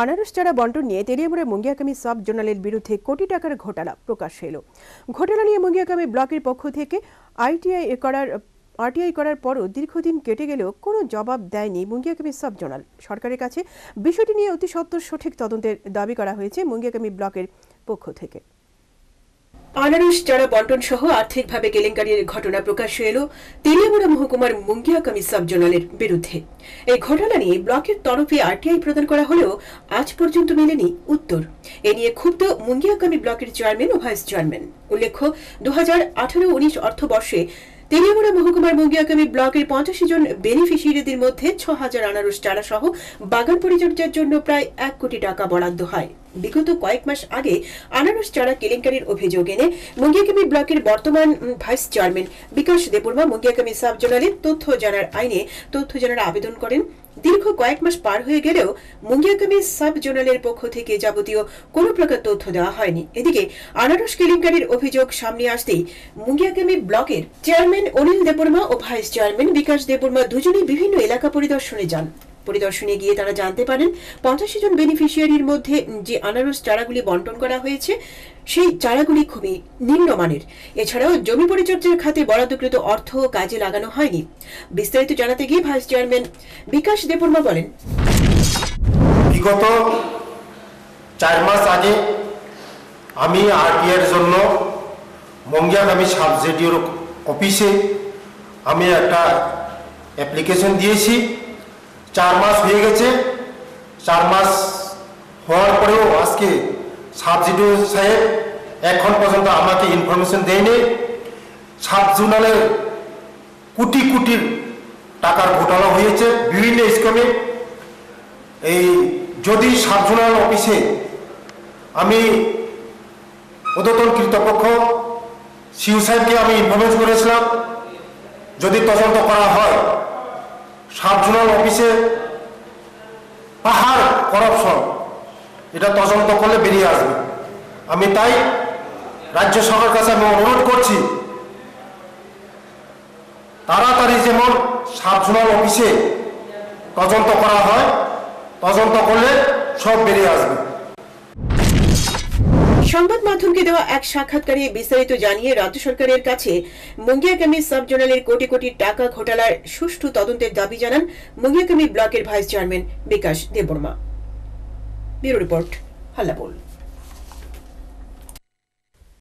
আনারস চারা বন্টন নিয়ে তেরিয়ামুড়ে মুঙ্গিয়াকামী সাব জোনালের বিরুদ্ধে কোটি টাকার ঘোটালা প্রকাশ এলো। ঘোটালা নিয়ে মুঙ্গিয়াকামী ব্লকের পক্ষ থেকে আইটিআই করার, আরটিআই করার পরও দীর্ঘদিন কেটে গেলেও কোনো জবাব দেয়নি মুঙ্গিয়াকামী সাব জোনাল। সরকারের কাছে বিষয়টি নিয়ে অতি সত্য সঠিক তদন্তের দাবি করা হয়েছে মুঙ্গিয়াকামী ব্লকের পক্ষ থেকে। আনারস, চারা বন্টন সহ আর্থিকভাবে কেলেঙ্কারির ঘটনা প্রকাশ্যে এলো তেলিয়ামুড়া মহকুমার মুঙ্গিয়াকামী সাব জোনালের বিরুদ্ধে। এই ঘটনা নিয়ে ব্লকের তরফে আরটিআই প্রদান করা হলেও আজ পর্যন্ত মেলেনি উত্তর। এ নিয়ে ক্ষুব্ধ মুঙ্গিয়াকামী ব্লকের চেয়ারম্যান ও ভাইস চেয়ারম্যান। উল্লেখ্য দু হাজার আঠারো উনিশ অর্থবর্ষে তেলিয়ামুড়া মহকুমার মুঙ্গিয়াকামী ব্লকের পঞ্চাশি জন বেনিফিশিয়ারিদের মধ্যে ছ হাজার আনারস চারা সহ বাগান পরিচর্যার জন্য প্রায় এক কোটি টাকা বরাদ্দ হয়। বিগত কয়েক মাস আগে আনারস চারা কেলেঙ্কারির অভিযোগ এনে মুঙ্গিয়াকামী ব্লকের বর্তমান vice chairman Bikash Debbarma Mungiakami sub জোনালে তথ্য জানার আইনে তথ্য জানার আবেদন করেন। দীর্ঘ কয়েক মাস পার হয়ে গেলেও মুঙ্গিয়াকামী সাব জোনালের পক্ষ থেকে যাবতীয় কোনো প্রকার তথ্য দেওয়া হয়নি। এদিকে আনারস কেলেঙ্কারির অভিযোগ সামনে আসতেই মুঙ্গিয়াকামী ব্লকের চেয়ারম্যান অনিল দেববর্মা ও ভাইস চেয়ারম্যান বিকাশ দেববর্মা দুজনেই বিভিন্ন এলাকা পরিদর্শনে যান। পরিদর্শনে গিয়ে তারা জানতে পারেন পঁচাশি জন বেনিফিশিয়ারির মধ্যে যে আনারস চারাগুলি বন্টন করা হয়েছে, সেই চারাগুলি খুবই নিম্নমানের। এছাড়াও জমি পরিচর্যার খাতে বরাদ্দকৃত অর্থ কাজে লাগানো হয়নি। বিস্তারিত জানাতে গিয়ে ভাইস চেয়ারম্যান বিকাশ দেববর্মা বলেন। বিগত চার মাস আগে আমি আরটিআর জন্য মঙ্গিয়াগামী সাব জেডিওর অফিসে আমি একটা অ্যাপ্লিকেশন দিয়েছি। চার মাস হয়ে গেছে। চার মাস হওয়ার পরেও আজকে সাব জেডিও সাহেব এখন পর্যন্ত আমাকে ইনফরমেশন দেয়নি। সাব জোনালের কোটি কোটির টাকার ঘোটালা হয়েছে বিভিন্ন স্কিমে এই যদি সাবজোনাল অফিসে আমি উদ্যতন কর্তৃপক্ষ সিউ সাহেবকে আমি ইনফরমেশ করেছিলাম। যদি তদন্ত করা হয় সাবজোনাল অফিসে পাহাড় করাপশন। এটা তদন্ত করলে বেরিয়ে আসবে। আমি তাই রাজ্য সরকারের কাছে আমি অনুরোধ করছি, তাড়াতাড়ি যেমন সাবজোনাল অফিসে তদন্ত করা হয়, তদন্ত করলে সব বেরিয়ে আসবে। সংবাদ মাধ্যমকে দেওয়া এক সাক্ষাৎকারে বিস্তারিত জানিয়ে রাজ্য সরকারের কাছে মুঙ্গিয়াকামী সাব জোনালের কোটি কোটি টাকা ঘোটালার সুষ্ঠু তদন্তের দাবি জানান মুঙ্গিয়াকামী ব্লকের vice chairman Bikash Debbarma. Bureau report Hallabol.